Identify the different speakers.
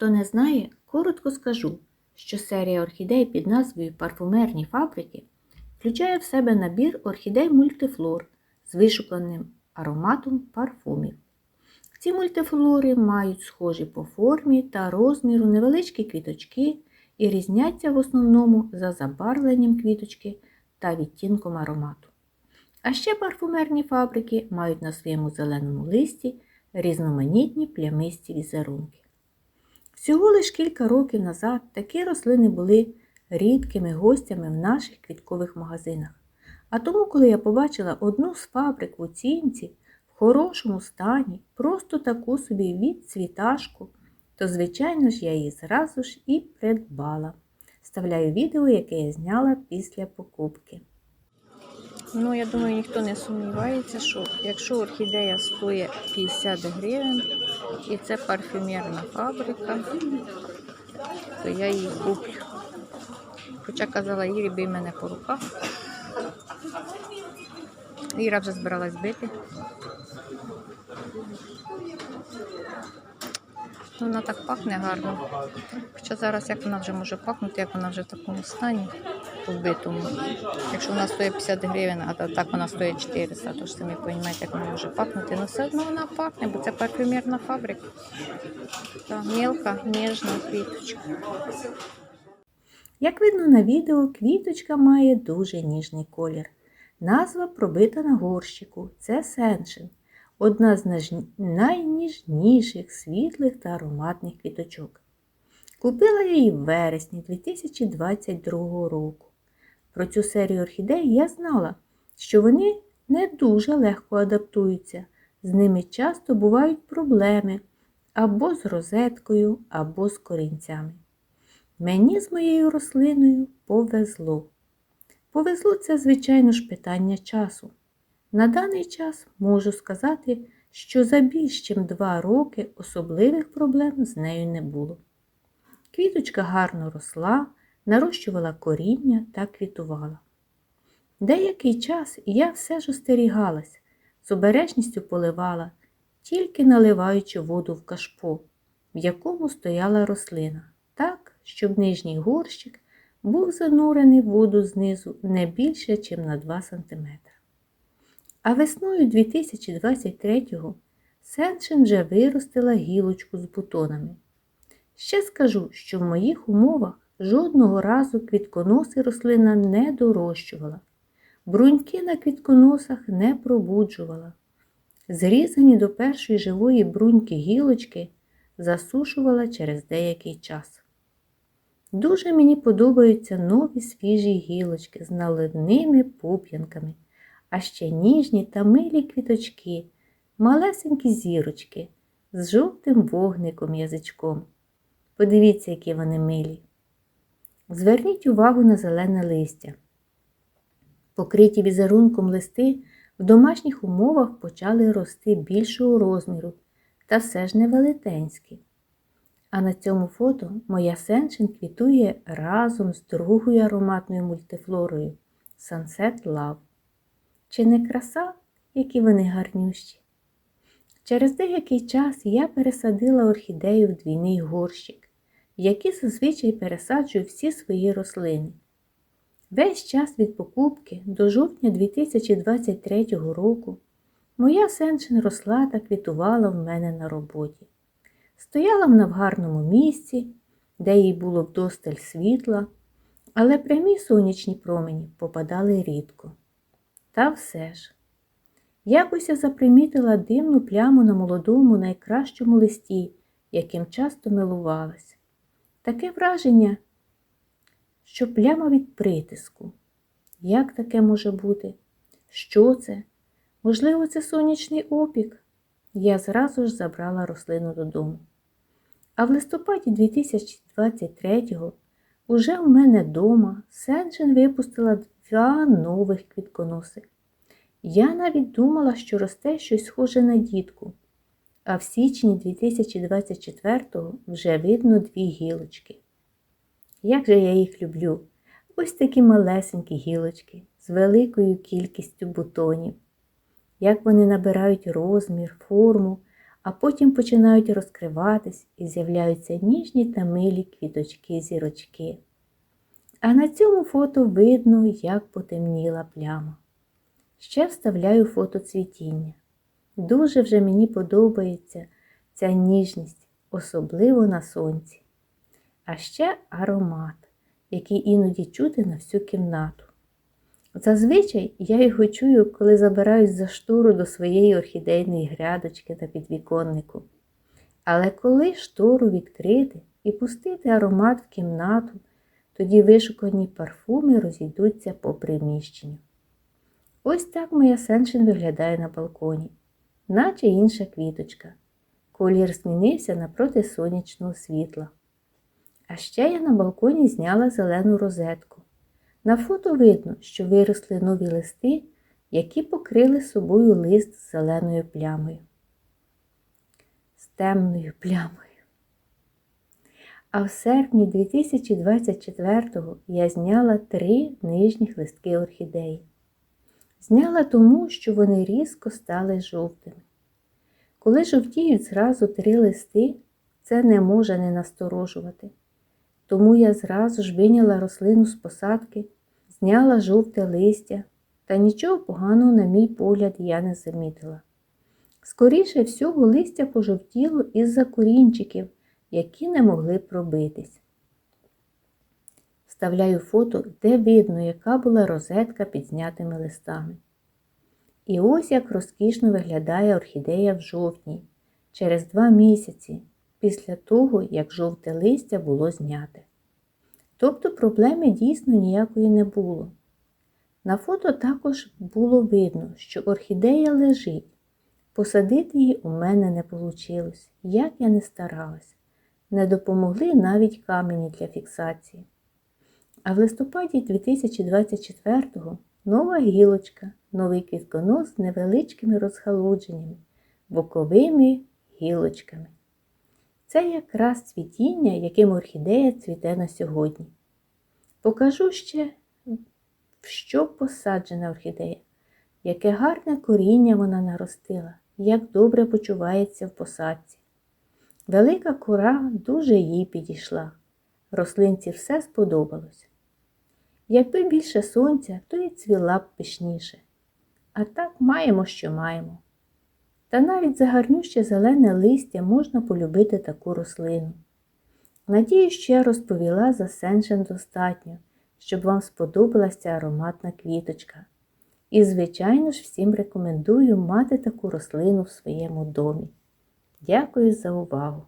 Speaker 1: Хто не знає, коротко скажу, що серія орхідей під назвою Парфумерні фабрики включає в себе набір орхідей мультифлор з вишуканим ароматом парфумів. Ці мультифлори мають схожі по формі та розміру невеличкі квіточки і різняться в основному за забарвленням квіточки та відтінком аромату. А ще парфумерні фабрики мають на своєму зеленому листі різноманітні плямисті візерунки. Всього лиш кілька років назад такі рослини були рідкими гостями в наших квіткових магазинах. А тому, коли я побачила одну з фабрик в оцінці в хорошому стані, просто таку собі відцвіташку, то, звичайно ж, я її зразу ж і придбала. Вставляю відео, яке я зняла після покупки. Ну, я думаю, ніхто не сумнівається, що якщо орхідея стоїть 50 гривень і це парфюмерна фабрика, то я її куплю. Хоча казала Ірі, бій мене по руках. Іра вже збиралась бити. Вона так пахне гарно. Хоча зараз як вона вже може пахнути, як вона вже в такому стані побитому. Якщо вона стоїть 50 гривень, а так вона стоїть 400, то ж самі розумієте, як вона може пахнути. Ну все одно вона пахне, бо це парфюмерна фабрика. Та мілка, ніжна квіточка. Як видно на відео, квіточка має дуже ніжний колір. Назва пробита на горщику. Це сеншин. Одна з найніжніших світлих та ароматних квіточок. Купила я її в вересні 2022 року. Про цю серію орхідей я знала, що вони не дуже легко адаптуються, з ними часто бувають проблеми або з розеткою, або з корінцями. Мені з моєю рослиною повезло. Повезло це, звичайно ж, питання часу. На даний час можу сказати, що за більш ніж два роки особливих проблем з нею не було. Квіточка гарно росла, нарощувала коріння та квітувала. Деякий час я все ж остерігалась, з обережністю поливала, тільки наливаючи воду в кашпо, в якому стояла рослина, так, щоб нижній горщик був занурений в воду знизу не більше, ніж на 2 см. А весною 2023-го Сеншин вже виростила гілочку з бутонами. Ще скажу, що в моїх умовах жодного разу квітконоси рослина не дорощувала, бруньки на квітконосах не пробуджувала. Зрізані до першої живої бруньки гілочки засушувала через деякий час. Дуже мені подобаються нові свіжі гілочки з наливними пуп'янками, а ще ніжні та милі квіточки, малесенькі зірочки з жовтим вогником язичком. Подивіться, які вони милі. Зверніть увагу на зелене листя. Покриті візерунком листи в домашніх умовах почали рости більшого розміру та все ж не велетенські. А на цьому фото моя сеншин квітує разом з другою ароматною мультифлорою Sunset Love. Чи не краса, які вони гарнющі? Через деякий час я пересадила орхідею в двійний горщик, в який зазвичай пересаджую всі свої рослини. Весь час від покупки до жовтня 2023 року моя сеншин росла та квітувала в мене на роботі. Стояла вона в гарному місці, де їй було вдосталь світла, але прямі сонячні промені попадали рідко. Та все ж. Якось я запримітила димну пляму на молодому найкращому листі, яким часто милувалась. Таке враження, що пляма від притиску. Як таке може бути? Що це? Можливо, це сонячний опік? Я зразу ж забрала рослину додому. А в листопаді 2023-го уже у мене вдома Сенджин випустила два нових квітконоси. Я навіть думала, що росте щось схоже на дітку, а в січні 2024-го вже видно дві гілочки. Як же я їх люблю! Ось такі малесенькі гілочки з великою кількістю бутонів. Як вони набирають розмір, форму, а потім починають розкриватись і з'являються ніжні та милі квіточки-зірочки. А на цьому фото видно, як потемніла пляма. Ще вставляю фото цвітіння. Дуже вже мені подобається ця ніжність, особливо на сонці. А ще аромат, який іноді чути на всю кімнату. Зазвичай я його чую, коли забираюсь за штору до своєї орхідейної грядочки на підвіконнику. Але коли штору відкрити і пустити аромат в кімнату, тоді вишукані парфуми розійдуться по приміщенню. Ось так моя сеншин виглядає на балконі, наче інша квіточка. Колір змінився напроти сонячного світла. А ще я на балконі зняла зелену розетку. На фото видно, що виросли нові листи, які покрили собою лист з зеленою плямою. З темною плямою. А в серпні 2024-го я зняла три нижніх листки орхідеї. Зняла тому, що вони різко стали жовтими. Коли жовтіють зразу три листи, це не може не насторожувати. Тому я зразу ж виняла рослину з посадки, зняла жовте листя, та нічого поганого, на мій погляд, я не замітила. Скоріше всього, листя пожовтіло із-за корінчиків, які не могли пробитись. Вставляю фото, де видно, яка була розетка під знятими листами. І ось як розкішно виглядає орхідея в жовтні, через два місяці, після того, як жовте листя було зняте. Тобто проблеми дійсно ніякої не було. На фото також було видно, що орхідея лежить. Посадити її у мене не вийшло, як я не старалась. Не допомогли навіть камені для фіксації. А в листопаді 2024-го нова гілочка, новий квітконос з невеличкими розгалудженнями, боковими гілочками. Це якраз цвітіння, яким орхідея цвіте на сьогодні. Покажу ще, в що посаджена орхідея, яке гарне коріння вона наростила, як добре почувається в посадці. Велика кора дуже їй підійшла. Рослинці все сподобалось. Якби більше сонця, то і цвіла б пишніше. А так маємо, що маємо. Та навіть за гарнюще зелене листя можна полюбити таку рослину. Надію, що я розповіла за сеншен достатньо, щоб вам сподобалася ароматна квіточка. І, звичайно ж, всім рекомендую мати таку рослину в своєму домі. Дякую за увагу!